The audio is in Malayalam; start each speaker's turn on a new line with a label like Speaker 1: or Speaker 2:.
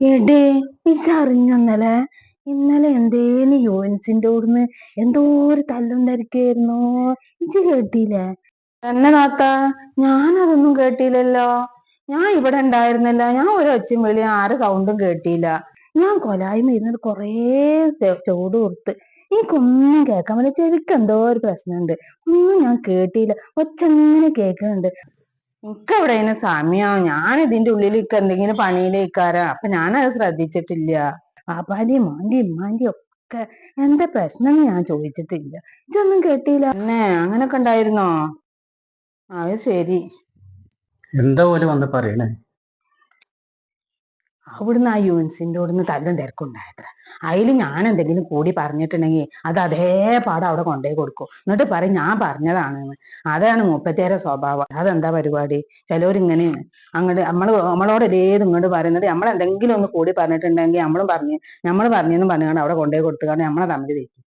Speaker 1: എടേ ഇച്ചറിഞ്ഞു ഇന്നലെ? എന്തേലും യോൻസിന്റെ ഓടുന്ന് എന്തോ ഒരു തല്ലുണ്ടായിരിക്കായിരുന്നു ഇജ്ജ് കേട്ടില്ലേ? എന്നെ നാത്ത ഞാനതൊന്നും കേട്ടില്ലല്ലോ. ഞാൻ ഇവിടെ ഉണ്ടായിരുന്നില്ല. ഞാൻ ഒരു ഒച്ചും വിളി ആരെ സൗണ്ടും കേട്ടില്ല. ഞാൻ കൊലായ്മ ഇരുന്നിട്ട് കൊറേ ചോട് കൊടുത്ത്. എനിക്കൊന്നും കേൾക്കാൻ പറ്റില്ല. ചെവിക്ക് എന്തോ ഒരു പ്രശ്നമുണ്ട്. ഒന്നും ഞാൻ കേട്ടില്ല. ഒച്ച അങ്ങനെ കേൾക്കുന്നുണ്ട്. എനിക്ക് അവിടെ അതിന് സമയം ഞാൻ ഇതിന്റെ ഉള്ളിലേക്ക് എന്തെങ്കിലും പണിയിലേക്കാരാ. അപ്പൊ ഞാനത് ശ്രദ്ധിച്ചിട്ടില്ല. പാപ്പാന്റെയും മോന്റെയും ഉമ്മാന്റെയും ഒക്കെ എന്താ പ്രശ്നം ഞാൻ ചോദിച്ചിട്ടില്ല. ഇതൊന്നും കേട്ടില്ല. എന്നെ അങ്ങനൊക്കെ ഉണ്ടായിരുന്നോ? അത് ശരി.
Speaker 2: എന്താ പോലെ വന്ന് പറയണേ?
Speaker 1: അവിടുന്ന് ആ യുവൻസിന്റെ അവിടുന്ന് തല്ലും തിരക്കുണ്ടായത്ര അതിൽ ഞാൻ എന്തെങ്കിലും കൂടി പറഞ്ഞിട്ടുണ്ടെങ്കിൽ അത് അതേ പാട അവിടെ കൊണ്ടുപോയി കൊടുക്കും. എന്നിട്ട് പറയും ഞാൻ പറഞ്ഞതാണെന്ന് അതാണ് മുപ്പത്തേരെ സ്വഭാവം. അതെന്താ പരിപാടി? ചിലവരിങ്ങനെയാണ് അങ്ങോട്ട് നമ്മൾ നമ്മളോട് ഏത് ഇങ്ങോട്ട് പറയുന്നത് നമ്മൾ എന്തെങ്കിലും ഒന്ന് കൂടി പറഞ്ഞിട്ടുണ്ടെങ്കിൽ നമ്മളും പറഞ്ഞു നമ്മൾ പറഞ്ഞെന്ന് പറഞ്ഞുകൊണ്ട് അവിടെ കൊണ്ടുപോയി കൊടുത്തുകൊണ്ട് നമ്മളെ തമ്മിൽ തെറ്റി.